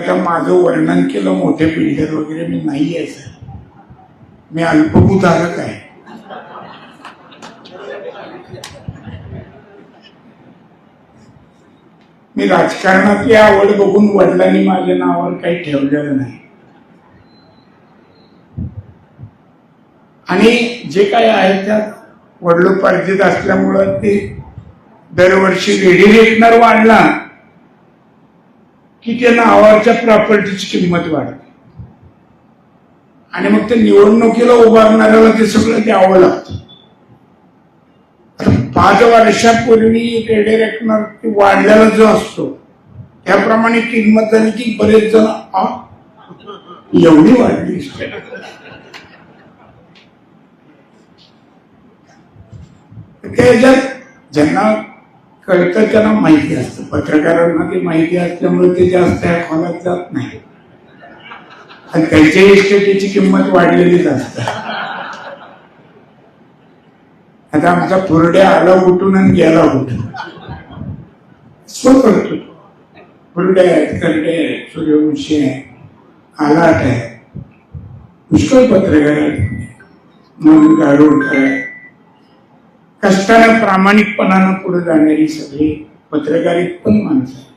आता माझं वर्णन केलं मोठे बिल्डर वगैरे मी नाही आहे सर. मी अल्पभूधारक आहे. मी राजकारणातली आवड बघून वडिलांनी माझ्या नावावर काही ठेवलेलं नाही. आणि जे काय आहे त्यात वडिलोपार्जित असल्यामुळं ते दरवर्षी रेडी रेटनर वाढला. की त्या नावाच्या प्रॉपर्टीची किंमत वाढते आणि मग ते निवडणुकीला उभारणाऱ्याला ते सगळं द्यावं लागतं. पाच वर्षापूर्वी रेडी रेकनर वाढलेला जो असतो त्याप्रमाणे किंमत झाली की बरेच जण एवढी वाढली. त्याच्यात ज्यांना कळतं त्यांना माहिती असतं. पत्रकारांना ते माहिती असल्यामुळे ते जास्त या खोलात जात नाही. आणि त्यांच्या इस्टेटीची किंमत वाढलेलीच असते. आता आमचा फुरड्या आला उठून आणि गेला उठून. सो करतो. फुरडे आहेत करडे आहेत सूर्यवंशी आहे आलाट आहे पुष्कळ पत्रकार आहेत. म्हणून गारुडकर आहे. कष्टानं प्रामाणिकपणानं पुढे जाणारी सगळी पत्रकारित पण माणसं आहेत.